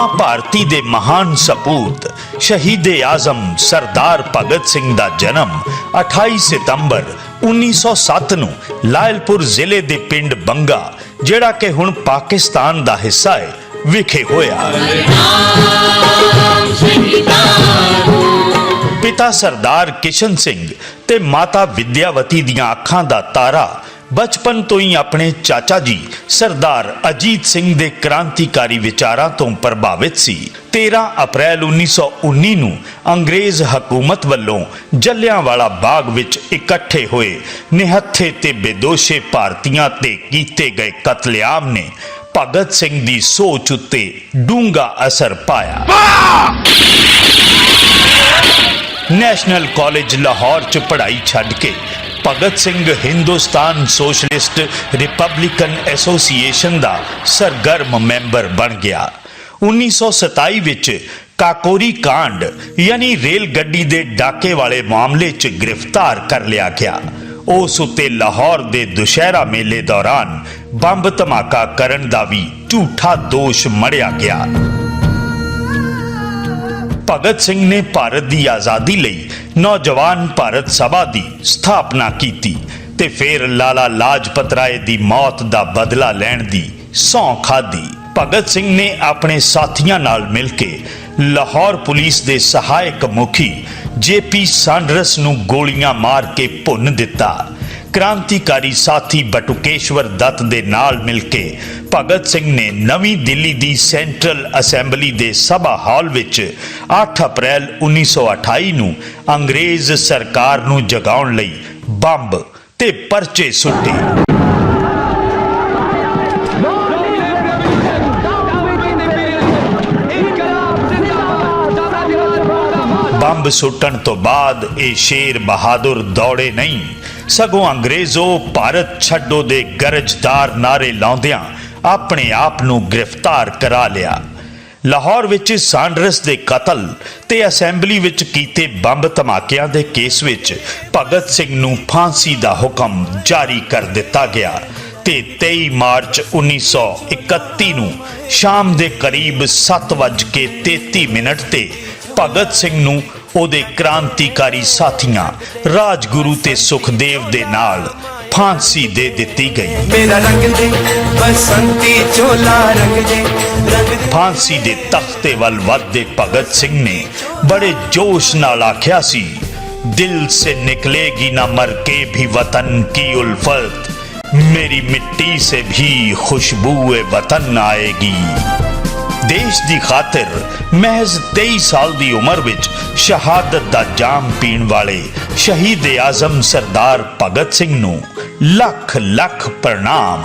ਮਾਂ ਭਾਰਤੀ ਦੇ ਮਹਾਨ ਸਪੂਤ, ਸ਼ਹੀਦ ਆਜ਼ਮ ਸਰਦਾਰ ਭਗਤ ਸਿੰਘ ਦਾ ਜਨਮ 28 ਸਤੰਬਰ 1907 ਨੂੰ ਲਾਇਲਪੁਰ ਜ਼ਿਲ੍ਹੇ ਦੇ ਪਿੰਡ ਬੰਗਾ, ਜਿਹੜਾ ਕਿ ਹੁਣ ਪਾਕਿਸਤਾਨ ਦਾ ਹਿੱਸਾ ਹੈ ਵਿਖੇ ਹੋਇਆ। ਪਿਤਾ ਸਰਦਾਰ ਕਿਸ਼ਨ ਸਿੰਘ ਤੇ ਮਾਤਾ ਵਿਦਿਆਵਤੀ ਦੀਆਂ ਅੱਖਾਂ ਦਾ ਤਾਰਾ ਬਚਪਨ ਤੋਂ ਹੀ ਆਪਣੇ ਚਾਚਾ ਜੀ, ਸਰਦਾਰ ਅਜੀਤ ਸਿੰਘ ਦੇ ਕ੍ਰਾਂਤੀਕਾਰੀ ਵਿਚਾਰਾਂ ਤੋਂ ਪ੍ਰਭਾਵਿਤ ਸੀ। 13 ਅਪ੍ਰੈਲ 1919 ਨੂੰ ਅੰਗਰੇਜ਼ ਹਕੂਮਤ ਵੱਲੋਂ ਜੱਲਿਆਂਵਾਲਾ ਬਾਗ ਵਿੱਚ ਇਕੱਠੇ ਹੋਏ ਨਿਹੱਥੇ ਤੇ ਬੇਦੋਸ਼ੇ ਭਾਰਤੀਆਂ ਤੇ ਕੀਤੇ ਗਏ ਕਤਲੇਆਮ ਨੇ ਭਗਤ ਸਿੰਘ ਦੀ ਸੋਚ ਉੱਤੇ ਡੂੰਘਾ ਅਸਰ ਪਾਇਆ। ਨੈਸ਼ਨਲ ਕਾਲਜ ਲਾਹੌਰ ਚ ਪੜ੍ਹਾਈ ਛੱਡ ਕੇ Bhagat Singh Hindustan socialist republican association ਦਾ ਸਰਗਰਮ ਮੈਂਬਰ ਬਣ ਗਿਆ। 1927 ਵਿੱਚ ਕਾਕੋਰੀ ਕਾਂਡ ਯਾਨੀ ਰੇਲ ਗੱਡੀ ਦੇ ਡਾਕੇ ਵਾਲੇ ਮਾਮਲੇ 'ਚ ਗ੍ਰਿਫਤਾਰ ਕਰ ਲਿਆ ਗਿਆ। ਉਸ ਉੱਤੇ ਲਾਹੌਰ ਦੇ ਦੁਸ਼ਹਿਰਾ ਮੇਲੇ ਦੌਰਾਨ ਬੰਬ ਧਮਾਕਾ ਕਰਨ ਦਾ ਵੀ ਝੂਠਾ ਦੋਸ਼ ਮੜਿਆ ਗਿਆ। ਭਗਤ ਸਿੰਘ ਨੇ ਭਾਰਤ ਦੀ ਆਜ਼ਾਦੀ ਲਈ ਨੌਜਵਾਨ ਭਾਰਤ ਸਭਾ ਦੀ ਸਥਾਪਨਾ ਕੀਤੀ ਤੇ ਫਿਰ ਲਾਲਾ ਲਾਜਪਤ ਰਾਏ ਦੀ ਮੌਤ ਦਾ ਬਦਲਾ ਲੈਣ ਦੀ ਸੌਂ ਖਾਦੀ ਭਗਤ ਸਿੰਘ ਨੇ ਆਪਣੇ ਸਾਥੀਆਂ ਨਾਲ ਮਿਲ ਕੇ ਲਾਹੌਰ ਪੁਲਿਸ ਦੇ ਸਹਾਇਕ ਮੁਖੀ ਜੇਪੀ ਸਾਂਡਰਸ ਨੂੰ ਗੋਲੀਆਂ ਮਾਰ ਕੇ ਭੁੰਨ ਦਿੱਤਾ। ਕ੍ਰਾਂਤੀਕਾਰੀ ਸਾਥੀ ਬਟੁਕੇਸ਼ਵਰ ਦੱਤ ਦੇ ਨਾਲ ਮਿਲ ਕੇ ਭਗਤ ਸਿੰਘ ਨੇ ਨਵੀਂ ਦਿੱਲੀ ਦੀ ਸੈਂਟਰਲ ਅਸੈਂਬਲੀ ਦੇ ਸਭਾ ਹਾਲ ਵਿੱਚ 8 ਅਪ੍ਰੈਲ 1928 ਨੂੰ ਅੰਗਰੇਜ਼ ਸਰਕਾਰ ਨੂੰ ਜਗਾਉਣ ਲਈ ਬੰਬ ਤੇ ਪਰਚੇ ਸੁੱਟੇ। ਬੰਬ ਸੁੱਟਣ ਤੋਂ ਬਾਅਦ ਇਹ ਸ਼ੇਰ ਬਹਾਦਰ ਦੌੜੇ ਨਹੀਂ। ਸਗੋਂ ਅੰਗਰੇਜ਼ੋ ਭਾਰਤ ਛੱਡੋ ਦੇ ਗਰਜਦਾਰ ਨਾਰੇ ਲਾਉਂਦਿਆਂ ਆਪਣੇ ਆਪ ਨੂੰ ਗ੍ਰਿਫਤਾਰ ਕਰਾ ਲਿਆ। ਲਾਹੌਰ ਵਿੱਚ ਸਾਂਡਰਸ ਦੇ ਕਤਲ ਤੇ ਅਸੈਂਬਲੀ ਵਿੱਚ ਕੀਤੇ ਬੰਬ ਧਮਾਕਿਆਂ ਦੇ ਕੇਸ ਵਿੱਚ ਭਗਤ ਸਿੰਘ ਨੂੰ ਫਾਂਸੀ ਦਾ ਹੁਕਮ ਜਾਰੀ ਕਰ ਦਿੱਤਾ ਗਿਆ ਤੇ 23 ਮਾਰਚ 1931 ਨੂੰ ਸ਼ਾਮ ਦੇ ਕਰੀਬ 7:33 ਮਿੰਟ ਤੇ ਭਗਤ ਸਿੰਘ ਨੂੰ ਉਹਦੇ ਕ੍ਰਾਂਤੀਕਾਰੀ ਸਾਥੀਆਂ ਰਾਜਗੁਰੂ ਤੇ ਸੁਖਦੇਵ ਦੇ ਨਾਲ ਫਾਂਸੀ ਦੇ ਦਿੱਤੀ ਗਈ। ਮੇਰਾ ਰੰਗ ਦੇ ਬਸੰਤੀ ਚੋਲਾ ਰੰਗ ਦੇ ਫਾਂਸੀ ਦੇ ਤਖਤੇ ਵੱਲ ਵੱਧਦੇ ਭਗਤ ਸਿੰਘ ਨੇ ਬੜੇ ਜੋਸ਼ ਨਾਲ ਆਖਿਆ ਸੀ ਦਿਲ ਸੇ ਨਿਕਲੇਗੀ ਨਾ ਮਰ ਕੇ ਵੀ ਵਤਨ ਕੀ ਉਲਫਤ ਮੇਰੀ ਮਿੱਟੀ ਸੇ ਵੀ ਖੁਸ਼ਬੂ ਵਤਨ ਆਏਗੀ। ਦੇਸ਼ ਦੀ ਖਾਤਰ ਮਹਿਜ਼ 23 ਸਾਲ ਦੀ ਉਮਰ ਵਿੱਚ ਸ਼ਹਾਦਤ ਦਾ ਜਾਮ ਪੀਣ ਵਾਲੇ ਸ਼ਹੀਦ ਆਜ਼ਮ ਸਰਦਾਰ ਭਗਤ ਸਿੰਘ ਨੂੰ ਲੱਖ ਲੱਖ ਪ੍ਰਣਾਮ।